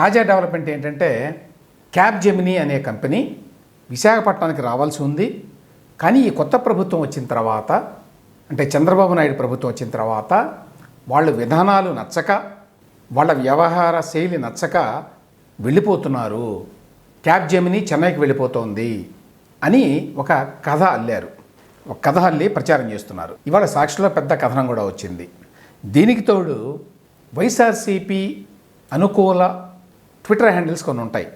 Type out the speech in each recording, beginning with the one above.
తాజా డెవలప్మెంట్ ఏంటంటే cab Gemini అనే కంపెనీ విశాఖపట్నానికి రావాల్సి ఉంది. కానీ ఈ కొత్త ప్రభుత్వం వచ్చిన తర్వాత అంటే చంద్రబాబు నాయుడు ప్రభుత్వం వచ్చిన తర్వాత వాళ్ళ విధానాలు నచ్చక వాళ్ళ వ్యవహార శైలి నచ్చక వెళ్ళిపోతున్నారు. క్యాబ్ జెమినీ చెన్నైకి వెళ్ళిపోతోంది అని ఒక కథ అల్లారు. ఒక కథ అల్లి ప్రచారం చేస్తున్నారు. ఇవాళ సాక్షిలో పెద్ద కథనం కూడా వచ్చింది. దీనికి తోడు వైఎస్ఆర్సీపీ అనుకూల ట్విట్టర్ హ్యాండిల్స్ కొన్ని ఉంటాయి.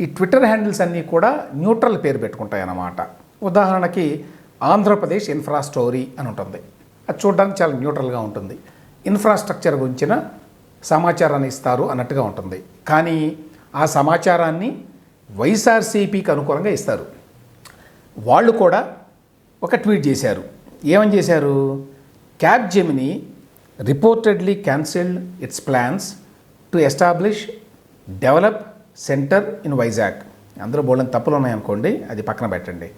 ఈ ట్విట్టర్ హ్యాండిల్స్ అన్నీ కూడా న్యూట్రల్ పేరు పెట్టుకుంటాయి అన్నమాట. ఉదాహరణకి ఆంధ్రప్రదేశ్ ఇన్ఫ్రా స్టోరీ అని ఉంటుంది. అది చూడడానికి చాలా న్యూట్రల్గా ఉంటుంది. ఇన్ఫ్రాస్ట్రక్చర్ గురించిన సమాచారాన్ని ఇస్తారు అన్నట్టుగా ఉంటుంది. కానీ ఆ సమాచారాన్ని వైఎస్ఆర్సీపీకి అనుకూలంగా ఇస్తారు. వాళ్ళు కూడా ఒక ట్వీట్ చేశారు. ఏమని చేశారు? Capgemini reportedly cancelled its plans to establish develop centre in Vizag. అందరూ బోల్డని తప్పులు ఉన్నాయనుకోండి అది పక్కన పెట్టండి.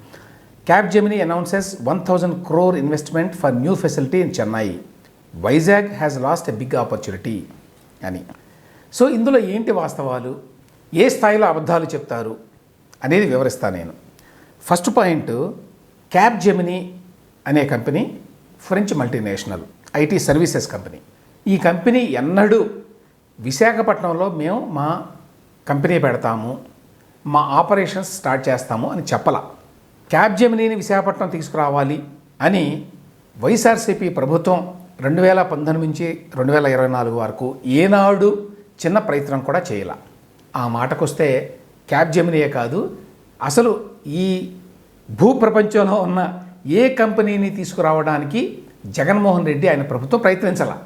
Capgemini announces one thousand crore investment for new facility in Chennai. Vizag has lost a big opportunity అని. సో ఇందులో ఏంటి వాస్తవాలు? ఏ స్థాయిలో అబద్ధాలు చెప్తారు? అనేది వివరిస్తాను నేను. ఫస్ట్ పాయింట్ క్యాబ్ జెమినీ అనే company French multinational IT services company. ఈ కంపెనీ ఎన్నడూ విశాఖపట్నంలో మేము మా కంపెనీ పెడతాము మా ఆపరేషన్స్ స్టార్ట్ చేస్తాము అని చెప్పల. క్యాబ్ జెమినీని విశాఖపట్నం తీసుకురావాలి అని వైఎస్ఆర్సీపీ ప్రభుత్వం రెండు వేల పంతొమ్మిది నుంచి రెండు వేల ఇరవై నాలుగు వరకు ఏనాడు చిన్న ప్రయత్నం కూడా చేయాల. ఆ మాటకొస్తే క్యాబ్ జెమినీయే కాదు అసలు ఈ భూప్రపంచంలో ఉన్న ఏ కంపెనీని తీసుకురావడానికి జగన్మోహన్ రెడ్డి ఆయన ప్రభుత్వం ప్రయత్నించాల.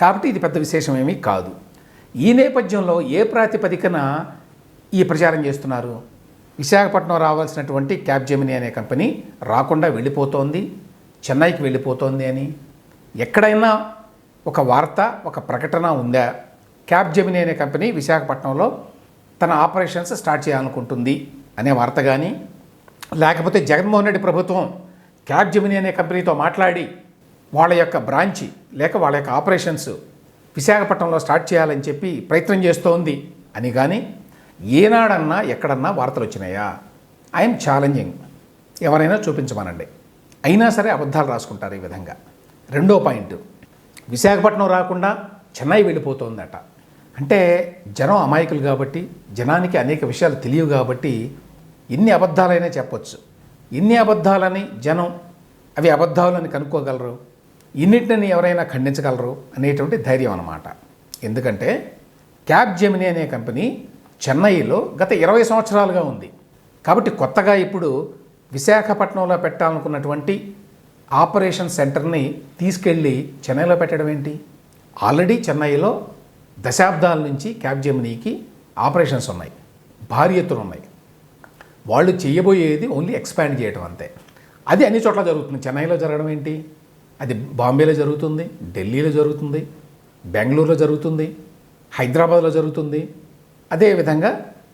కాబట్టి ఇది పెద్ద విశేషమేమీ కాదు. ఈ నేపథ్యంలో ఏ ప్రాతిపదికన ఈ ప్రచారం చేస్తున్నారు? విశాఖపట్నం రావాల్సినటువంటి క్యాబ్ జెమినీ అనే కంపెనీ రాకుండా వెళ్ళిపోతోంది చెన్నైకి వెళ్ళిపోతోంది అని. ఎక్కడైనా ఒక వార్త ఒక ప్రకటన ఉందా? క్యాబ్ జెమినీ అనే కంపెనీ విశాఖపట్నంలో తన ఆపరేషన్స్ స్టార్ట్ చేయాలనుకుంటుంది అనే వార్త కానీ లేకపోతే జగన్మోహన్ రెడ్డి ప్రభుత్వం క్యాబ్ జెమినీ అనే కంపెనీతో మాట్లాడి వాళ్ళ యొక్క బ్రాంచి లేక వాళ్ళ యొక్క ఆపరేషన్స్ విశాఖపట్నంలో స్టార్ట్ చేయాలని చెప్పి ప్రయత్నం చేస్తోంది. అని కానీ ఏనాడన్నా ఎక్కడన్నా వార్తలు వచ్చినాయా? I'm challenging. ఎవరైనా చూపించమనండి. అయినా సరే అబద్ధాలు రాసుకుంటారు ఈ విధంగా. రెండో పాయింట్. విశాఖపట్నం రాకుండా చెన్నై వెళ్ళిపోతోందట. అంటే జనం అమాయకులు కాబట్టి జనానికి అనేక విషయాలు తెలియవు కాబట్టి ఎన్ని అబద్ధాలైనా చెప్పొచ్చు. ఎన్ని అబద్ధాలని జనం అవి అబద్ధాలని కనుక్కోగలరు? ఇన్నిటిని ఎవరైనా ఖండించగలరు అనేటువంటి ధైర్యం అన్నమాట. ఎందుకంటే క్యాబ్ జెమిని అనే కంపెనీ చెన్నైలో గత ఇరవై సంవత్సరాలుగా ఉంది. కాబట్టి కొత్తగా ఇప్పుడు విశాఖపట్నంలో పెట్టాలనుకున్నటువంటి ఆపరేషన్ సెంటర్ని తీసుకెళ్ళి చెన్నైలో పెట్టడం ఏంటి? ఆల్రెడీ చెన్నైలో దశాబ్దాల నుంచి క్యాబ్ జెమినీకి ఆపరేషన్స్ ఉన్నాయి. భారీ ఎత్తులు ఉన్నాయి. వాళ్ళు చేయబోయేది ఓన్లీ ఎక్స్పాండ్ చేయడం అంతే. అది అన్ని చోట్ల జరుగుతుంది. చెన్నైలో జరగడం ఏంటి? అది బాంబేలో జరుగుతుంది ఢిల్లీలో జరుగుతుంది బెంగళూరులో జరుగుతుంది హైదరాబాద్లో జరుగుతుంది అదేవిధంగా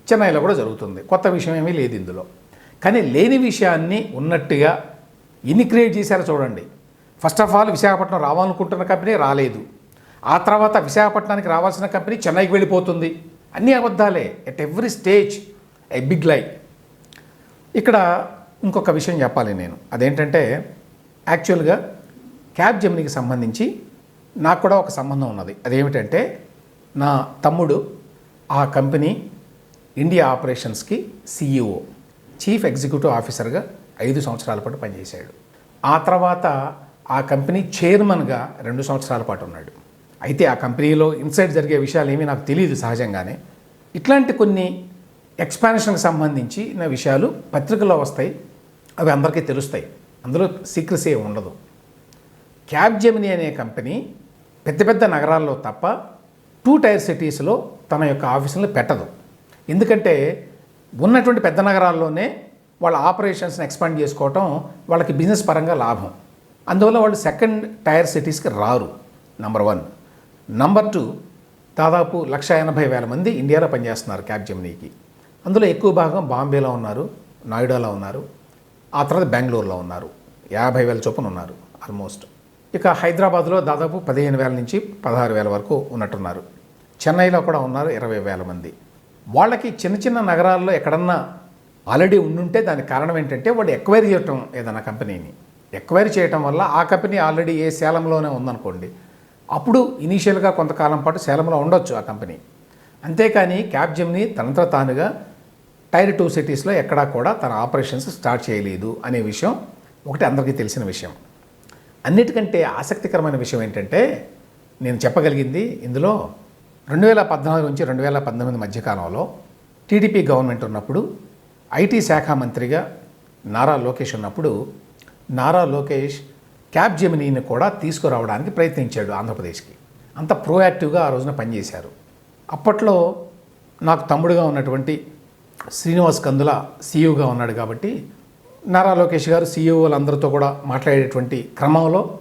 చెన్నైలో కూడా జరుగుతుంది. కొత్త విషయం ఏమీ లేదు ఇందులో. కానీ లేని విషయాన్ని ఉన్నట్టుగా ఎన్ని క్రియేట్ చేశారో చూడండి. ఫస్ట్ ఆఫ్ ఆల్ విశాఖపట్నం రావాలనుకుంటున్న కంపెనీ రాలేదు. ఆ తర్వాత విశాఖపట్నానికి రావాల్సిన కంపెనీ చెన్నైకి వెళ్ళిపోతుంది. అన్ని అబద్ధాలే. At every stage a big lie ఇక్కడ ఇంకొక విషయం చెప్పాలి నేను. అదేంటంటే యాక్చువల్గా క్యాబ్ జమినికి సంబంధించి నాకు కూడా ఒక సంబంధం ఉన్నది. అదేమిటంటే నా తమ్ముడు ఆ కంపెనీ ఇండియా ఆపరేషన్స్కి సిఇఓ చీఫ్ ఎగ్జిక్యూటివ్ ఆఫీసర్గా ఐదు సంవత్సరాల పాటు పనిచేశాడు. ఆ తర్వాత ఆ కంపెనీ చైర్మన్గా రెండు సంవత్సరాల పాటు ఉన్నాడు. అయితే ఆ కంపెనీలో ఇన్సైడ్ జరిగే విషయాలు ఏమీ నాకు తెలియదు సహజంగానే. ఇట్లాంటి కొన్ని ఎక్స్పాన్షన్కి సంబంధించి నా విషయాలు పత్రికల్లో వస్తాయి అవి అందరికీ తెలుస్తాయి. అందులో సీక్రసీ ఉండదు. క్యాబ్ జెమినీ అనే కంపెనీ పెద్ద పెద్ద నగరాల్లో తప్ప టూ టైర్ సిటీస్లో తన యొక్క ఆఫీసులను పెట్టదు. ఎందుకంటే ఉన్నటువంటి పెద్ద నగరాల్లోనే వాళ్ళ ఆపరేషన్స్ని ఎక్స్పాండ్ చేసుకోవటం వాళ్ళకి బిజినెస్ పరంగా లాభం. అందువల్ల వాళ్ళు సెకండ్ టైర్ సిటీస్కి రారు నంబర్ వన్. నంబర్ టూ దాదాపు లక్ష ఎనభై వేల మంది ఇండియాలో పనిచేస్తున్నారు క్యాబ్ జెమినీకి. అందులో ఎక్కువ భాగం బాంబేలో ఉన్నారు నాయిడాలో ఉన్నారు ఆ తర్వాత బెంగళూరులో ఉన్నారు. యాభై వేల చొప్పున ఉన్నారు ఆల్మోస్ట్. ఇక హైదరాబాద్లో దాదాపు పదిహేను వేల నుంచి పదహారు వేల వరకు ఉన్నట్టున్నారు. చెన్నైలో కూడా ఉన్నారు ఇరవై వేల మంది. వాళ్ళకి చిన్న చిన్న నగరాల్లో ఎక్కడన్నా ఆల్రెడీ ఉండుంటే దానికి కారణం ఏంటంటే వాళ్ళు ఎక్వైరీ చేయటం ఏదైనా కంపెనీని. ఎక్వైరీ చేయటం వల్ల ఆ కంపెనీ ఆల్రెడీ ఏ సేలంలోనే ఉందనుకోండి. అప్పుడు ఇనీషియల్గా కొంతకాలం పాటు సేలంలో ఉండొచ్చు ఆ కంపెనీ. అంతేకాని క్యాబ్జెమ్ని తనంత తానుగా టైర్ టూ సిటీస్లో ఎక్కడా కూడా తన ఆపరేషన్స్ స్టార్ట్ చేయలేదు అనే విషయం ఒకటి అందరికీ తెలిసిన విషయం. అన్నిటికంటే ఆసక్తికరమైన విషయం ఏంటంటే నేను చెప్పగలిగింది ఇందులో రెండు వేల పద్నాలుగు నుంచి రెండు వేల పంతొమ్మిది మధ్యకాలంలో టీడీపీ గవర్నమెంట్ ఉన్నప్పుడు ఐటీ శాఖ మంత్రిగా నారా లోకేష్ ఉన్నప్పుడు నారా లోకేష్ క్యాబ్ జెమినీని కూడా తీసుకురావడానికి ప్రయత్నించాడు ఆంధ్రప్రదేశ్కి. అంత ప్రోయాక్టివ్గా ఆ రోజున పనిచేశారు. అప్పట్లో నాకు తమ్ముడుగా ఉన్నటువంటి శ్రీనివాస్ కందుల సీఈఓగా ఉన్నాడు కాబట్టి నారా లోకేష్ గారు సీఈఓలందరితో కూడా మాట్లాడేటువంటి క్రమంలో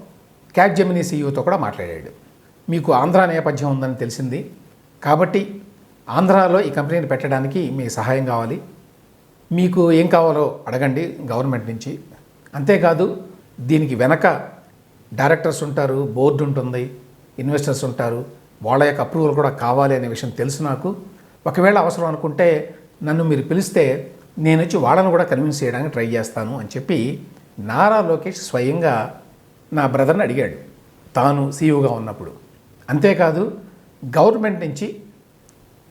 క్యాట్ జెమినీ సీఈఓతో కూడా మాట్లాడాడు. మీకు ఆంధ్ర నేపథ్యం ఉందని తెలిసింది. కాబట్టి ఆంధ్రాలో ఈ కంపెనీని పెట్టడానికి మీ సహాయం కావాలి. మీకు ఏం కావాలో అడగండి గవర్నమెంట్ నుంచి. అంతేకాదు దీనికి వెనక డైరెక్టర్స్ ఉంటారు బోర్డు ఉంటుంది ఇన్వెస్టర్స్ ఉంటారు. వాళ్ళ యొక్క అప్రూవల్ కూడా కావాలి అనే విషయం తెలుసు నాకు. ఒకవేళ అవసరం అనుకుంటే నన్ను మీరు పిలిస్తే నేను వచ్చి వాళ్ళను కూడా కన్విన్స్ చేయడానికి ట్రై చేస్తాను అని చెప్పి నారా లోకేష్ స్వయంగా నా బ్రదర్ని అడిగాడు. తాను సీఈఓగా ఉన్నప్పుడు. అంతేకాదు గవర్నమెంట్ నుంచి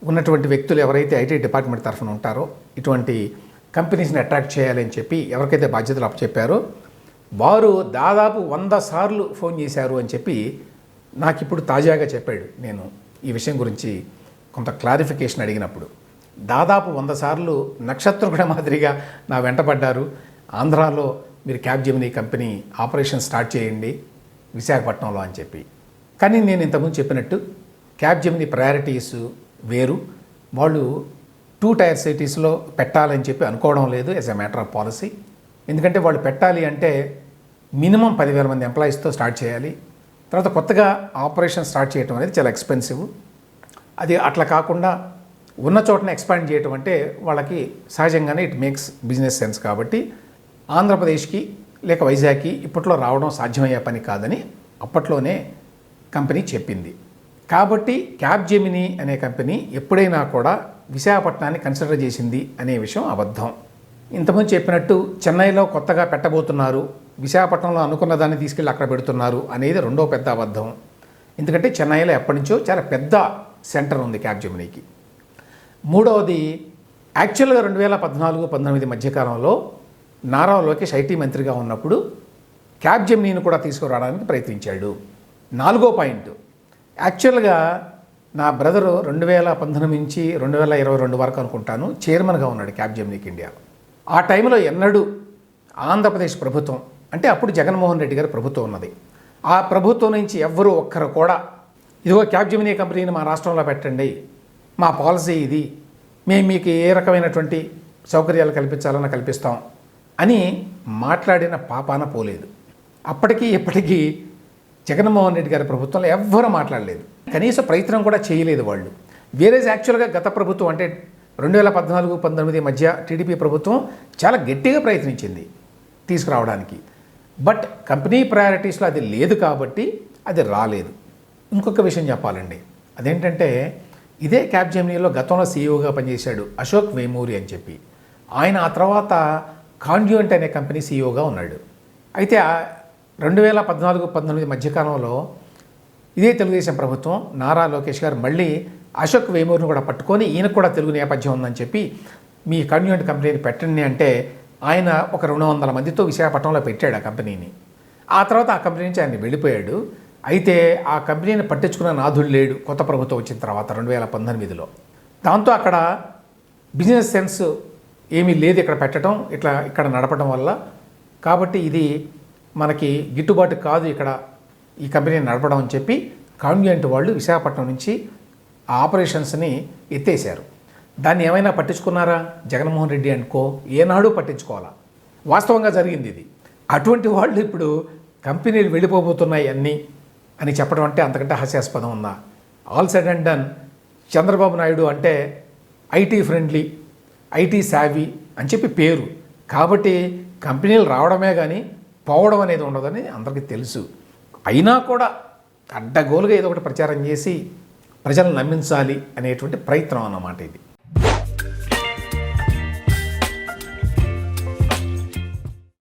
ఉన్నటువంటి వ్యక్తులు ఎవరైతే ఐటీ డిపార్ట్మెంట్ తరఫున ఉంటారో ఇటువంటి కంపెనీస్ని అట్రాక్ట్ చేయాలని చెప్పి ఎవరికైతే బాధ్యతలు అప్పచెప్పారో వారు దాదాపు వంద సార్లు ఫోన్ చేశారు అని చెప్పి నాకు ఇప్పుడు తాజాగా చెప్పాడు నేను ఈ విషయం గురించి కొంత క్లారిఫికేషన్ అడిగినప్పుడు. దాదాపు వంద సార్లు నక్షత్రం మాదిరిగా నా వెంటపడ్డారు ఆంధ్రాలో మీరు cab Gemini company operation start చేయండి విశాఖపట్నంలో అని చెప్పి. కానీ నేను ఇంతకుముందు చెప్పినట్టు క్యాబ్ జెమినీ ప్రయారిటీస్ వేరు. వాళ్ళు టూ టైర్ సిటీస్లో పెట్టాలని చెప్పి అనుకోవడం లేదు as a matter of policy ఎందుకంటే వాళ్ళు పెట్టాలి అంటే మినిమం పదివేల మంది ఎంప్లాయీస్తో స్టార్ట్ చేయాలి. తర్వాత కొత్తగా ఆపరేషన్ స్టార్ట్ చేయడం అనేది చాలా ఎక్స్పెన్సివ్. అది అట్లా కాకుండా ఉన్న చోటనే ఎక్స్పాండ్ చేయటం అంటే వాళ్ళకి సహజంగానే ఇట్ మేక్స్ బిజినెస్ సెన్స్ కాబట్టి ఆంధ్రప్రదేశ్కి లేక వైజాగ్కి ఇప్పట్లో రావడం సాధ్యమయ్యే పని కాదని అప్పట్లోనే కంపెనీ చెప్పింది. కాబట్టి క్యాబ్ జెమినీ అనే కంపెనీ ఎప్పుడైనా కూడా విశాఖపట్నాన్ని కన్సిడర్ చేసింది అనే విషయం అబద్ధం. ఇంతకుముందు చెప్పినట్టు చెన్నైలో కొత్తగా పెట్టబోతున్నారు విశాఖపట్నంలో అనుకున్న దాన్ని తీసుకెళ్ళి అక్కడ పెడుతున్నారు అనేది రెండో పెద్ద అబద్ధం. ఎందుకంటే చెన్నైలో ఎప్పటి నుంచో చాలా పెద్ద సెంటర్ ఉంది క్యాబ్ జెమినీకి మూడవది యాక్చువల్గా రెండు వేల పద్నాలుగు పంతొమ్మిది మధ్యకాలంలో నారా లోకేష్ ఐటీ మంత్రిగా ఉన్నప్పుడు క్యాబ్ జెమినీని కూడా తీసుకురావడానికి ప్రయత్నించాడు. నాలుగో పాయింట్ యాక్చువల్గా నా బ్రదరు రెండు వేల పంతొమ్మిది నుంచి రెండు వేల ఇరవై రెండు వరకు అనుకుంటాను చైర్మన్గా ఉన్నాడు క్యాబ్ జెమినీకి ఇండియా. ఆ టైంలో ఎన్నడూ ఆంధ్రప్రదేశ్ ప్రభుత్వం అంటే అప్పుడు జగన్మోహన్ రెడ్డి గారి ప్రభుత్వం ఉన్నది. ఆ ప్రభుత్వం నుంచి ఎవ్వరూ ఒక్కరు కూడా ఇదిగో క్యాబ్ జెమినీ కంపెనీని మా రాష్ట్రంలో పెట్టండి మా పాలసీ ఇది. మేము మీకు ఏ రకమైనటువంటి సౌకర్యాలు కల్పించాలన్నా కల్పిస్తాం అని మాట్లాడిన పాపాన పోలేదు. అప్పటికీ ఇప్పటికీ జగన్మోహన్ రెడ్డి గారి ప్రభుత్వంలో ఎవ్వరూ మాట్లాడలేదు. కనీస ప్రయత్నం కూడా చేయలేదు వాళ్ళు. వేరే యాక్చువల్గా గత ప్రభుత్వం అంటే రెండు వేల పద్నాలుగు పంతొమ్మిది మధ్య టీడీపీ ప్రభుత్వం చాలా గట్టిగా ప్రయత్నించింది తీసుకురావడానికి. బట్ కంపెనీ ప్రయారిటీస్లో అది లేదు కాబట్టి అది రాలేదు. ఇంకొక విషయం చెప్పాలండి. అదేంటంటే ఇదే క్యాప్ జెమినీలో గతంలో సీఈఓగా పనిచేశాడు అశోక్ వేమూరి అని చెప్పి. ఆయన ఆ తర్వాత కాండ్యూంట్ అనే కంపెనీ సీఈఓగా ఉన్నాడు. అయితే రెండు వేల పద్నాలుగు పంతొమ్మిది మధ్యకాలంలో ఇదే తెలుగుదేశం ప్రభుత్వం నారా లోకేష్ గారు మళ్ళీ అశోక్ వేమూరిని కూడా పట్టుకొని ఈయనకు కూడా తెలుగు నేపథ్యం ఉందని చెప్పి మీ కన్యూంట్ కంపెనీని పెట్టండి అంటే ఆయన ఒక రెండు వందల మందితో విశాఖపట్నంలో పెట్టాడు ఆ కంపెనీని. ఆ తర్వాత ఆ కంపెనీ నుంచి ఆయన వెళ్ళిపోయాడు. అయితే ఆ కంపెనీని పట్టించుకున్న నాథుడు లేడు. కొత్త ప్రభుత్వం వచ్చిన తర్వాత రెండు వేల పంతొమ్మిదిలో. దాంతో అక్కడ బిజినెస్ సెన్స్ ఏమీ లేదు ఇక్కడ పెట్టడం ఇట్లా ఇక్కడ నడపడం వల్ల. కాబట్టి ఇది మనకి గిట్టుబాటు కాదు ఇక్కడ ఈ కంపెనీని నడపడం అని చెప్పి కాన్వెంట్ వాళ్ళు విశాఖపట్నం నుంచి ఆ ఆపరేషన్స్ని ఎత్తేసారు దాన్ని ఏమైనా పట్టించుకున్నారా? జగన్మోహన్ రెడ్డి అనుకో ఏనాడు పట్టించుకోవాలా? వాస్తవంగా జరిగింది ఇది. అటువంటి వాళ్ళు ఇప్పుడు కంపెనీలు వెళ్ళిపోబోతున్నాయి అన్నీ. అని చెప్పడం అంటే అంతకంటే హాస్యాస్పదం ఉందా? All said and done Chandrababu Naidu అంటే ఐటీ ఫ్రెండ్లీ ఐటీ సావి అని చెప్పి పేరు. కాబట్టి కంపెనీలు రావడమే కానీ పోవడం అనేది ఉండదని అందరికీ తెలుసు. అయినా కూడా అడ్డగోలుగా ఏదో ఒకటి ప్రచారం చేసి ప్రజలను నమ్మించాలి అనేటువంటి ప్రయత్నం అన్నమాట ఇది.